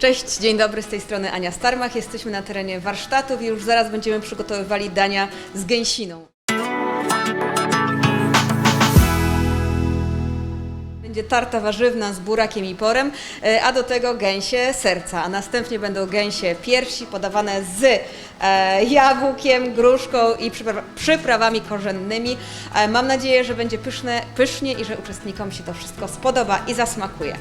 Cześć, dzień dobry, z tej strony Ania Starmach. Jesteśmy na terenie warsztatów i już zaraz będziemy przygotowywali dania z gęsiną. Będzie tarta warzywna z burakiem i porem, e, a do tego gęsie serca, a następnie będą gęsie piersi podawane z e, jabłkiem, gruszką i przypra- przyprawami korzennymi. E, mam nadzieję, że będzie pyszne, pysznie i że uczestnikom się to wszystko spodoba i zasmakuje.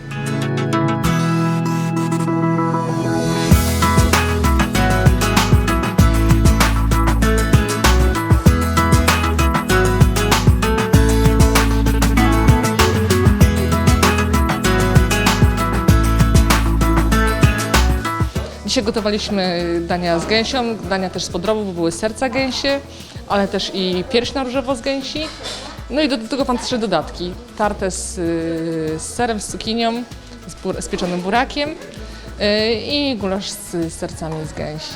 Dzisiaj gotowaliśmy dania z gęsią, dania też z podrobu, bo były serca gęsie, ale też i pierś na różowo z gęsi. No i do, do tego pan trzy dodatki. Tartę z, z serem, z cukinią, z, bur, z pieczonym burakiem y, i gulasz z sercami z gęsi.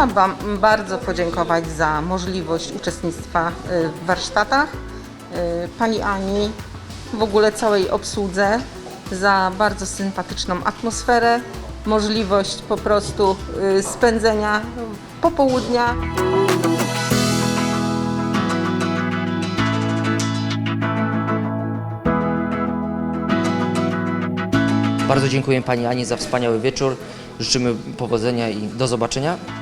Chciałam Wam bardzo podziękować za możliwość uczestnictwa y, w warsztatach. y, Pani Ani, w ogóle całej obsłudze za bardzo sympatyczną atmosferę, możliwość po prostu y, spędzenia popołudnia. Bardzo dziękuję Pani Ani za wspaniały wieczór. Życzymy powodzenia i do zobaczenia.